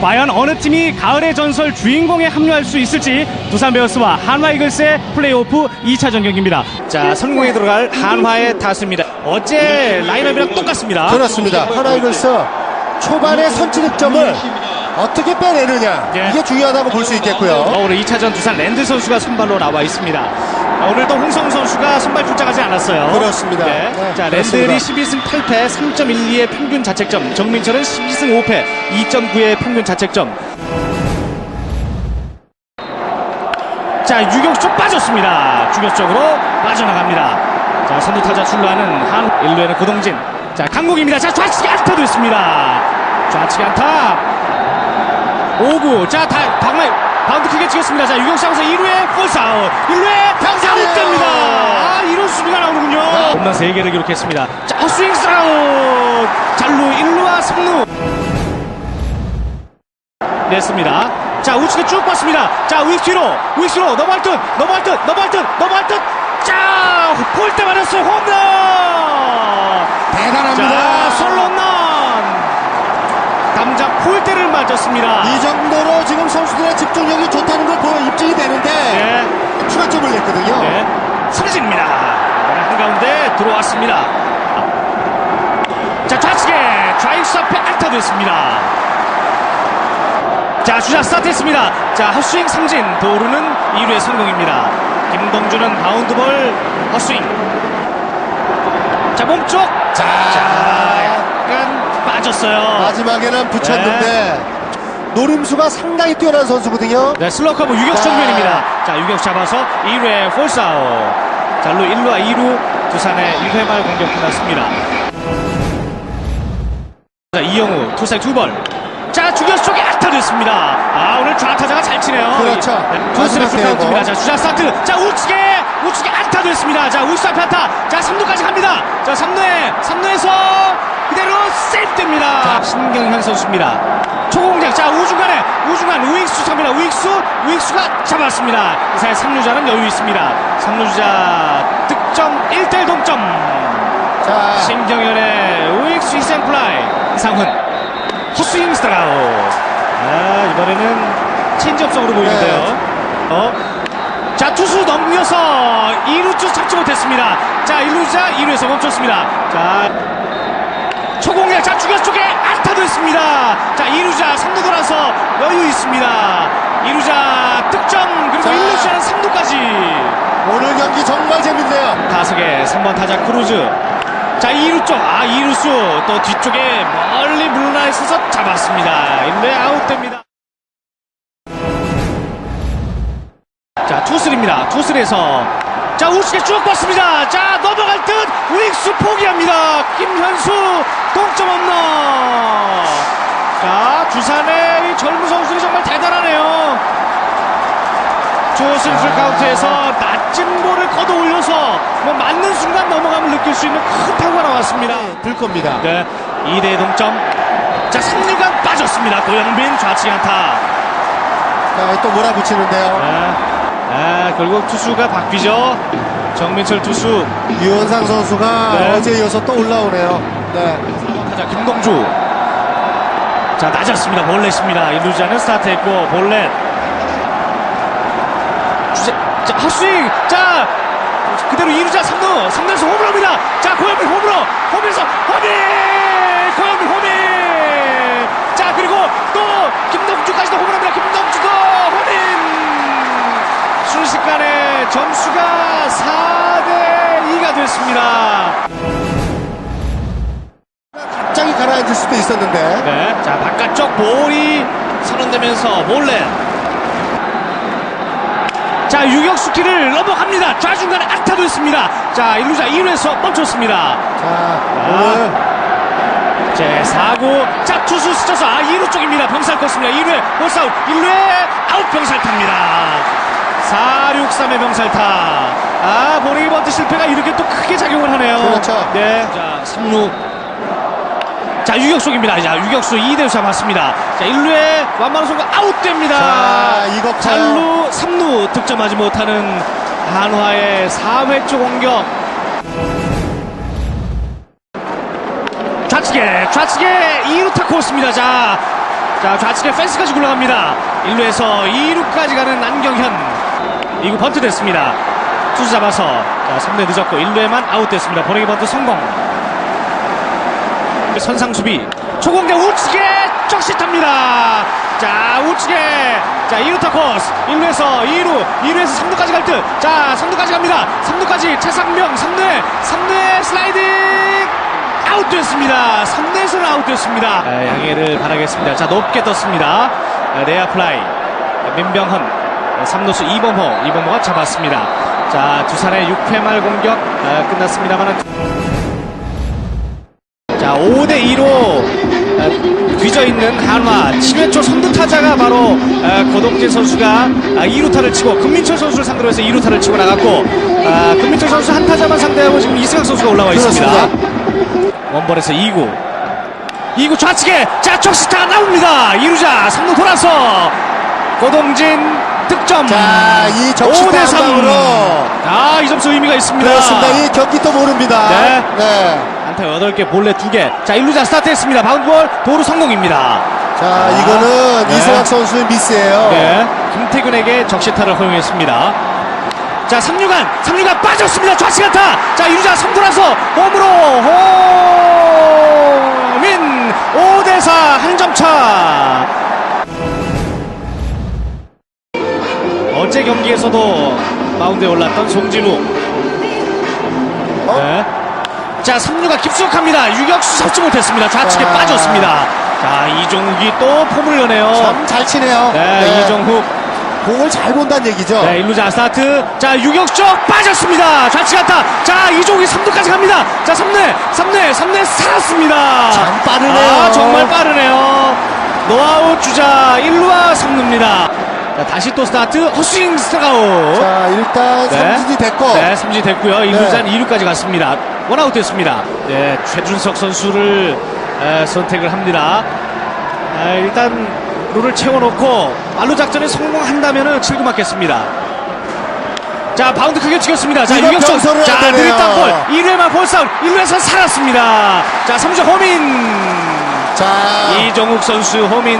과연 어느 팀이 가을의 전설 주인공에 합류할 수 있을지 두산 베어스와 한화 이글스의 플레이오프 2차전 경기입니다. 자, 선공에 들어갈 한화의 타수입니다. 어제 라인업이랑 똑같습니다. 그렇습니다. 하나 이글스 초반에 선취 득점을 어떻게 빼내느냐 예. 이게 중요하다고 볼 수 있겠고요. 어, 오늘 2차전 두산 랜드 선수가 선발로 나와 있습니다. 어, 오늘도 홍성 선수가 선발 출장하지 않았어요. 그렇습니다. 네. 네, 자, 그렇습니다. 랜들이 12승 8패 3.12의 평균 자책점, 정민철은 12승 5패 2.9의 평균 자책점. 자, 유격수 쪽 빠졌습니다. 주격 쪽으로 빠져나갑니다. 자, 선두 타자 출루하는 한 1루에는 고동진. 자, 강국입니다. 자, 좌측에 안타도 있습니다. 좌측에 안타. 5구. 자, 다, 방망이. 바운드 크게 찍었습니다. 자, 하면서 2루에 폴스아웃. 1루에 병살이에요. 아웃됩니다. 아, 이런 수비가 나오는군요. 홈런 3개를 기록했습니다. 자, 스윙 스라웃. 잘루 1루와 3루. 냈습니다. 자, 우측에 쭉 봤습니다. 자, 우익 뒤로, 우익 뒤로 넘어갈 듯, 넘어갈 듯, 넘어갈 듯, 넘어갈 듯. 자, 폴때 맞았어요. 홈런! 대단합니다. 자, 솔로 홈런! 폴대를 맞았습니다. 이 정도로 지금 선수들의 집중력이 좋다는 걸 보여 입증이 되는데 네, 추가점을 냈거든요. 네. 삼진입니다. 이번엔 한가운데 들어왔습니다. 자, 좌측에 좌익수 앞에 안타됐습니다. 자, 주자 스타트했습니다. 자, 헛스윙 삼진, 도루는 2루의 성공입니다. 김동주는 바운드볼 헛스윙. 자, 몸쪽. 자, 약간 빠졌어요. 마지막에는 붙였는데 노림수가 상당히 뛰어난 선수거든요. 네, 슬로커브 유격 자. 정면입니다. 자, 유격 잡아서 2루에 폴스아웃. 자, 루 1루와 2루 두산의 1회 말 공격 끝났습니다. 자, 이영우 투사이 두 번. 자, 주격 쪽에 안타됐습니다. 아, 오늘 좌타자가 잘 치네요. 그렇죠. 네, 풀카운트입니다. 대회고. 자, 주자 스타트. 자, 우측에, 우측에 안타됐습니다. 자, 우측 앞에 안타. 자, 3루까지 갑니다. 자, 3루에, 3루에서 그대로 세이프됩니다. 자, 신경현 선수입니다. 초공작. 자, 우중간에, 우중간, 우익수 잡니다. 우익수, 우익수가 잡았습니다. 이 사이 3루자는 여유 있습니다. 3루자 득점 1대1 동점. 자, 신경현의 우익수 희생플라이. 이상훈. 헛스윙 스타라우. 아, 이번에는 체인지업성으로 보이는데요. 네. 어? 자, 투수 넘겨서 2루째 잡지 못했습니다. 자, 1루자 2루에서 멈췄습니다. 자, 초공략 자, 주격 쪽에 안 타도 있습니다. 자, 2루자 3루 돌아서 여유 있습니다. 2루자 득점, 그리고 자. 1루자는 3루까지. 오늘 경기 정말 재밌네요. 타석에 3번 타자 크루즈. 자, 2루 쪽, 아, 2루수 또 뒤쪽에 멀리 물러나 있어서 잡았습니다. 1루에 아웃됩니다. 자, 투슬입니다. 투슬에서 자, 우측에 쭉 봤습니다. 자, 넘어갈 듯 우익수 포기합니다. 김현수 동점 홈런. 자, 두산의 이 젊은 선수들이 정말 대단하네요. 조승 풀 카운트에서 낮은 볼을 걷어 올려서 뭐 맞는 순간 넘어감을 느낄 수 있는 큰 타구가 나왔습니다. 들 겁니다. 네, 2대 동점. 자, 3루간 빠졌습니다. 고영빈 좌측 안타. 자, 또 몰아붙이는데요. 네. 아, 결국 투수가 바뀌죠. 정민철 투수. 유현상 선수가 네. 어제 이어서 또 올라오네요. 네. 타자 김동주. 자, 낮았습니다. 볼넷입니다. 1루자는 스타트했고, 볼넷. 주자, 자, 헛스윙. 자, 그대로 2루자 3루. 3루에서 홈런입니다. 자, 고영민 홈으로. 홈에서 홈인! 고영민 홈인! 자, 그리고 또 점수가 4대 2가 됐습니다. 갑자기 가라앉을 수도 있었는데. 네. 자, 바깥쪽 볼이 선언되면서 몰래. 자, 유격수 키를 넘어갑니다. 좌중간에 안타도 있습니다. 자, 1루자 2루에서 멈췄습니다. 자, 오늘 제 4구. 자, 투수 스쳐서 아, 2루 쪽입니다. 병살 컸습니다. 2루에 볼사웃. 1루에 아웃 병살타입니다. 4, 6, 3의 병살타. 아, 보링이 번트 실패가 이렇게 또 크게 작용을 하네요. 그렇죠. 네. 자, 3루. 자, 유격수입니다. 자, 유격수 2대 잡았습니다. 자, 1루에 완만한 선수 아웃됩니다. 자, 이거 커요. 잘루 3루 득점하지 못하는 한화의 4회 초 공격. 좌측에, 좌측에 2루 타고 있습니다. 자, 자, 좌측에 펜스까지 굴러갑니다. 1루에서 2루까지 가는 안경현. 2구 번트 됐습니다. 투수 잡아서 자, 3루에 늦었고 1루에만 아웃됐습니다. 번외기 번트 성공. 선상 수비. 초공대 우측에 적시탑니다. 자, 우측에 자, 2루타 코스. 1루에서 2루, 2루에서 3루까지 갈 듯. 자, 3루까지 갑니다. 3루까지 최상명 3루에 3루에 슬라이딩 아웃됐습니다. 3루에서는 아웃됐습니다. 아, 양해를 바라겠습니다. 자, 높게 떴습니다. 아, 레아 플라이. 아, 민병헌. 3루수 이범호. 이범호가 잡았습니다. 자, 두산의 6회 말 공격 아, 끝났습니다만 자, 5대 2로 뒤져 있는 한화 7회 초 선두 타자가 바로 아, 고동진 선수가 아, 2루타를 치고 금민철 선수를 상대로 해서 2루타를 치고 나갔고 아, 금민철 선수 한 타자만 상대하고 지금 이승학 선수가 올라와 있습니다. 원볼에서 2구 2구 좌측에 자 적시타가 나옵니다 2루자 3루 돌아서 고동진 득점 자, 이 적시타 5대3 한 방으로. 아, 이 점수 의미가 있습니다 그렇습니다. 이 경기 또 모릅니다. 네. 네. 안타 8개, 볼넷 2개. 자, 1루자 스타트했습니다. 바운드볼 도루 성공입니다. 자, 이거는 네. 이승학 선수의 미스예요. 네. 김태균에게 적시타를 허용했습니다. 자, 3루간, 3루간 빠졌습니다. 좌측 안타. 자, 1루자 3돌아서 홈으로 홈인 5대 4 한 점 차. 어제 경기에서도 마운드에 올랐던 송진우. 어? 네. 자, 3루가 깊숙합니다. 유격수 잡지 못했습니다. 좌측에 아. 빠졌습니다. 자, 이종욱이 또 폼을 여네요. 참 잘 치네요. 네, 이종욱. 공을 잘 본다는 얘기죠. 네, 1루자 스타트. 자, 유격적 빠졌습니다. 좌측 안타. 자, 이종욱이 3루까지 갑니다. 자, 3루, 3루, 3루 살았습니다. 참 빠르네요. 아, 정말 빠르네요. 노아웃 주자 1루와 3루입니다. 자, 다시 또 스타트. 헛스윙 스타가웃. 자, 일단 삼진이 됐고. 네, 삼진 됐고요. 1루잔 2루까지 갔습니다. 원아웃 됐습니다. 네, 최준석 선수를 에, 선택을 합니다. 에, 일단 룰을 채워놓고 말로 작전에 성공한다면 7구 맞겠습니다. 자, 바운드 크게 찍었습니다. 자. 변소를 자. 느릿땅 볼. 1루에만 볼싸움. 1루에서 살았습니다. 자, 3주 호민. 자, 이종욱 선수 호민.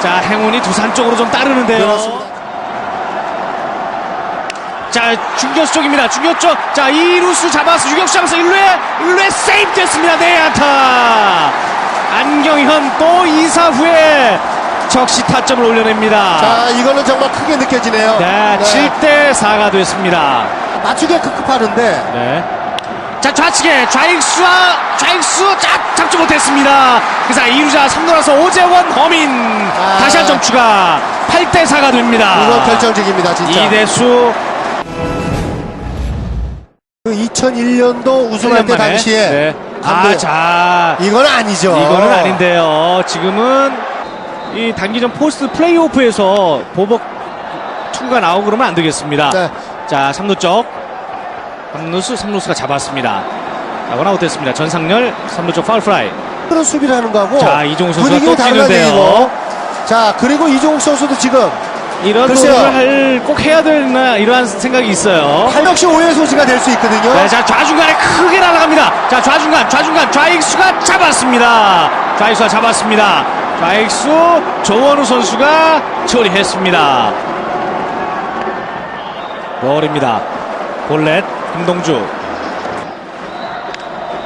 자, 행운이 두산 쪽으로 좀 따르는데요. 그렇습니다. 자, 중견수 쪽입니다. 중견 쪽. 자, 이루수 잡아서 유격수 잡아서 1루에, 1루에 세이프 됐습니다. 네, 안타. 안경현 또 2사 후에 적시 타점을 올려냅니다. 자, 이거는 정말 크게 느껴지네요. 네, 7대 4가 됐습니다. 맞추기가 급급하는데. 네. 자, 좌측에 좌익수와 좌익수 짝 잡지 못했습니다. 그래서 2루자 3루라서 오재원 허민 아. 다시 한 점 추가 8대 4가 됩니다. 이거 결정적입니다, 진짜. 이대수 그 2001년도 우승할 때 1년 만에. 당시에. 네. 아, 감독. 자. 이건 아니죠. 이거는 아닌데요. 지금은 이 단기전 포스트 플레이오프에서 보복 투구가 나오고 그러면 안 되겠습니다. 네. 자, 3루 쪽. 3루수, 3루수가 잡았습니다. 자, 원아웃 됐습니다. 전상렬, 3루 쪽 파울 프라이. 그런 수비를 하는 거하고. 자, 이종욱 선수가 분위기가 또 다르다는 뛰는데요. 얘기고. 자, 그리고 이종욱 선수도 지금 이런 글쎄요. 노를 꼭 해야 되나 이러한 생각이 있어요. 팔 역시 오해 소지가 될 수 있거든요. 네, 자 좌중간에 크게 날아갑니다. 자 좌중간 좌중간 좌익수가 잡았습니다. 좌익수가 잡았습니다. 좌익수 조원우 선수가 처리했습니다. 볼입니다. 볼넷 김동주.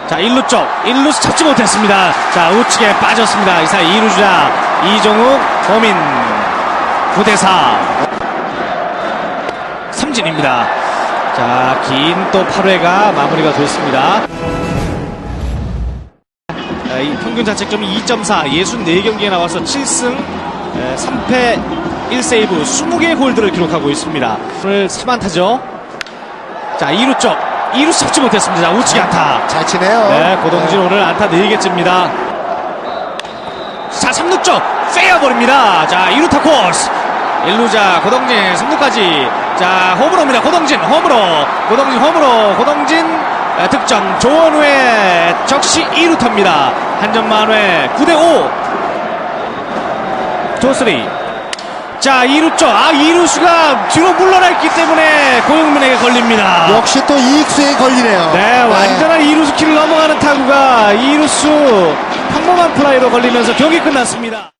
자 1루 쪽 1루수 잡지 못했습니다. 자 우측에 빠졌습니다. 이사 2루주자 이종욱 범인 9대4 삼진입니다. 자, 긴 또 8회가 마무리가 됐습니다. 자, 이 평균 자책점이 2.4, 64경기에 나와서 7승, 3패, 1세이브, 20개의 골드를 기록하고 있습니다. 오늘 3안타죠. 자, 2루 쪽, 2루 잡지 못했습니다. 자, 우측 안타. 잘 치네요. 네, 고동진 오늘 안타 4개째입니다. 자, 3루 쪽, 페어볼입니다. 자, 2루 타 코스. 1루자, 고동진, 3루까지. 자, 홈으로입니다. 고동진, 홈으로. 고동진, 홈으로. 고동진, 아, 득점. 조원우의 적시 2루타입니다. 한 점 만회 9대5. 조스리. 자, 2루 쪽. 아, 2루수가 뒤로 물러나 있기 때문에 고영민에게 걸립니다. 역시 또 이익수에 걸리네요. 네, 완전한 이루수 키를 넘어가는 타구가 이루수 평범한 플라이로 걸리면서 경기 끝났습니다.